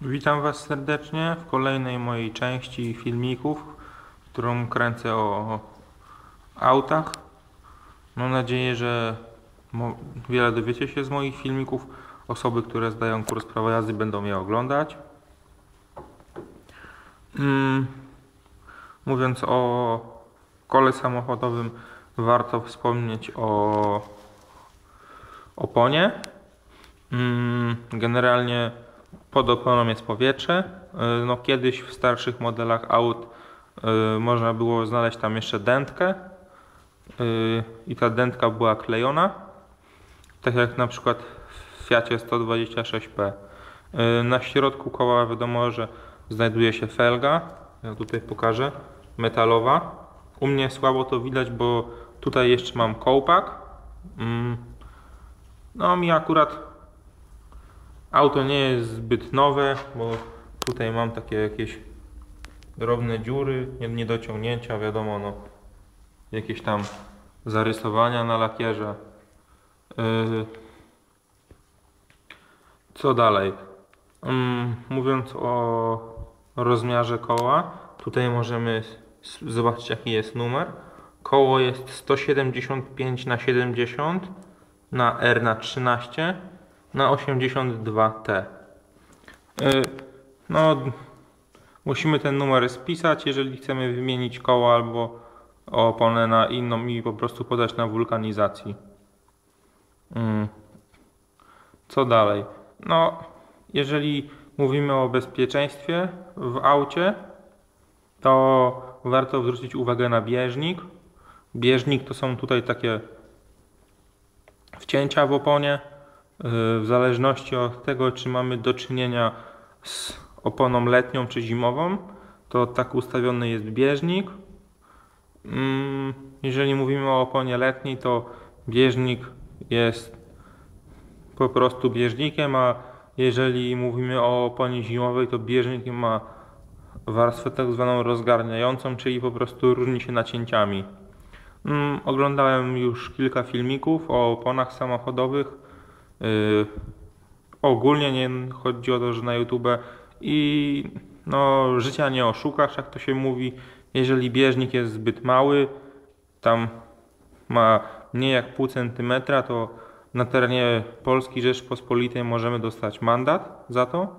Witam Was serdecznie w kolejnej mojej części filmików, którą kręcę o autach. Mam nadzieję, że wiele dowiecie się z moich filmików. Osoby, które zdają kurs prawa jazdy będą je oglądać. Mm, mówiąc o kole samochodowym, warto wspomnieć o oponie. Mm, Generalnie pod oponą jest powietrze. Y, No, kiedyś w starszych modelach aut y, można było znaleźć tam jeszcze dętkę y, i ta dętka była klejona. Tak jak na przykład w Fiacie 126P. Y, Na środku koła wiadomo, że znajduje się felga. Ja tutaj pokażę. Metalowa. U mnie słabo to widać, bo tutaj jeszcze mam kołpak. Mm. No mi akurat Auto nie jest zbyt nowe, bo tutaj mam takie jakieś drobne dziury, nie- niedociągnięcia, wiadomo, no, jakieś tam zarysowania na lakierze. Yy, Co dalej? Mm, Mówiąc o rozmiarze koła, tutaj możemy zobaczyć jaki jest numer. Koło jest 175 na 70 na R na 13 na 82T. Y, No, musimy ten numer spisać, jeżeli chcemy wymienić koło albo oponę na inną i po prostu podać na wulkanizacji. Mm. Co dalej? No, jeżeli mówimy o bezpieczeństwie w aucie, to warto zwrócić uwagę na bieżnik. Bieżnik to są tutaj takie wcięcia w oponie. Yy, W zależności od tego, czy mamy do czynienia z oponą letnią czy zimową, to tak ustawiony jest bieżnik. Mm, Jeżeli mówimy o oponie letniej, to bieżnik jest po prostu bieżnikiem, a jeżeli mówimy o oponie zimowej, to bieżnik ma warstwę tak zwaną rozgarniającą, czyli po prostu różni się nacięciami. Mm, Oglądałem już kilka filmików o oponach samochodowych. Yy, ogólnie nie chodzi o to, że na YouTube i no, życia nie oszukasz, jak to się mówi. Jeżeli bieżnik jest zbyt mały, tam ma mniej jak pół centymetra, to na terenie Polski Rzeczpospolitej możemy dostać mandat za to.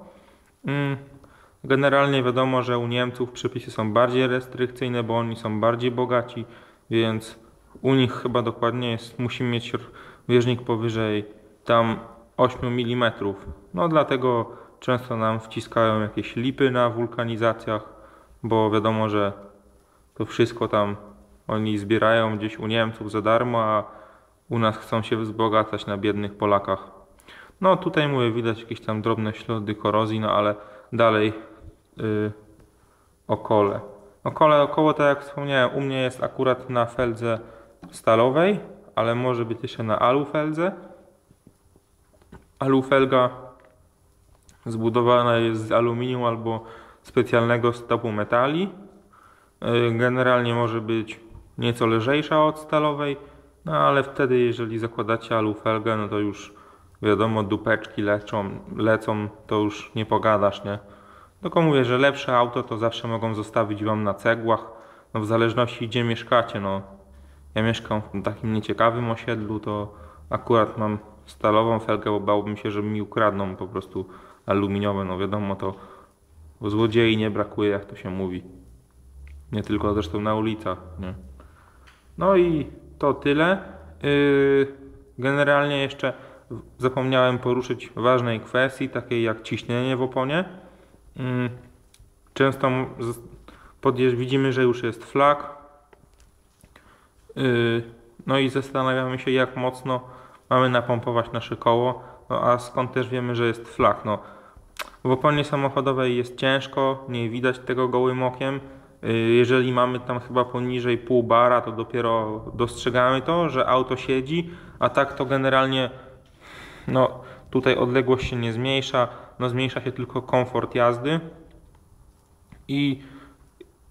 Mm, Generalnie wiadomo, że u Niemców przepisy są bardziej restrykcyjne, bo oni są bardziej bogaci, więc u nich chyba dokładnie jest, musimy mieć bieżnik powyżej tam 8 mm. No dlatego często nam wciskają jakieś lipy na wulkanizacjach, bo wiadomo, że to wszystko tam oni zbierają gdzieś u Niemców za darmo, a u nas chcą się wzbogacać na biednych Polakach. No tutaj mówię, widać jakieś tam drobne ślady korozji, no ale dalej yy, o kole. O kole, około tak jak wspomniałem, u mnie jest akurat na feldze stalowej, ale może być jeszcze na alufeldze. Alufelga zbudowana jest z aluminium albo specjalnego stopu metali. Yy, Generalnie może być nieco lżejsza od stalowej, no ale wtedy jeżeli zakładacie alufelgę, no to już wiadomo dupeczki lecą, lecą to już nie pogadasz, nie? Tylko mówię, że lepsze auto to zawsze mogą zostawić wam na cegłach, no w zależności gdzie mieszkacie, no. Ja mieszkam w takim nieciekawym osiedlu, to akurat mam stalową felgę, bo bałbym się, że mi ukradną po prostu aluminiowe, no wiadomo to, złodziei nie brakuje, jak to się mówi. Nie tylko zresztą na ulicach, nie. No i to tyle. Yy, Generalnie jeszcze zapomniałem poruszyć ważnej kwestii, takiej jak ciśnienie w oponie. Mm, Często podjeżdż, widzimy, że już jest flak. Yy, No i zastanawiamy się, jak mocno mamy napompować nasze koło, no a skąd też wiemy, że jest flak. No, w oponie samochodowej jest ciężko, nie widać tego gołym okiem. Yy, Jeżeli mamy tam chyba poniżej pół bara, to dopiero dostrzegamy to, że auto siedzi, a tak to generalnie no, tutaj odległość się nie zmniejsza, no zmniejsza się tylko komfort jazdy i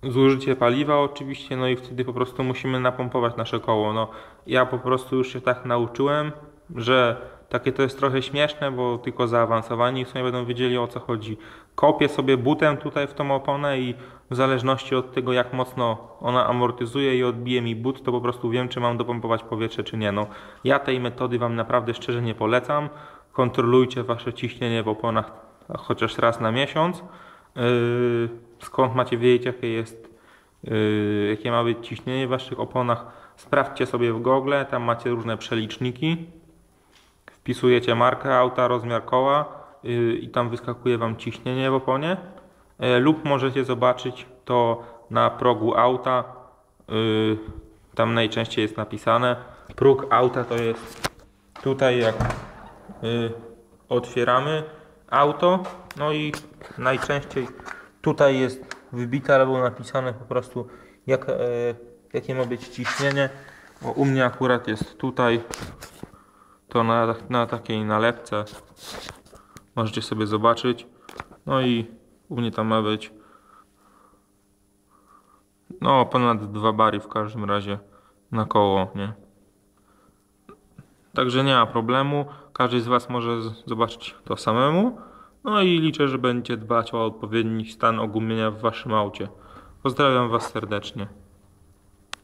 zużycie paliwa oczywiście, no i wtedy po prostu musimy napompować nasze koło. No, ja po prostu już się tak nauczyłem, że takie to jest trochę śmieszne, bo tylko zaawansowani w sumie będą wiedzieli o co chodzi. Kopię sobie butem tutaj w tą oponę i w zależności od tego jak mocno ona amortyzuje i odbije mi but, to po prostu wiem czy mam dopompować powietrze czy nie. No, ja tej metody Wam naprawdę szczerze nie polecam. Kontrolujcie Wasze ciśnienie w oponach chociaż raz na miesiąc. Yy, skąd macie wiedzieć jakie jest Yy, jakie ma być ciśnienie w Waszych oponach. Sprawdźcie sobie w Google, tam macie różne przeliczniki. Wpisujecie markę auta, rozmiar koła yy, i tam wyskakuje Wam ciśnienie w oponie. Yy, lub możecie zobaczyć to na progu auta. Yy, tam najczęściej jest napisane. Próg auta to jest tutaj jak yy, otwieramy auto. No i najczęściej tutaj jest wybite albo napisane po prostu jak, e, jakie ma być ciśnienie. Bo u mnie akurat jest tutaj to na, na takiej nalepce. Możecie sobie zobaczyć. No i u mnie tam ma być no ponad 2 bary w każdym razie na koło, nie? Także nie ma problemu. Każdy z Was może zobaczyć to samemu. No i liczę, że będziecie dbać o odpowiedni stan ogumienia w Waszym aucie. Pozdrawiam Was serdecznie.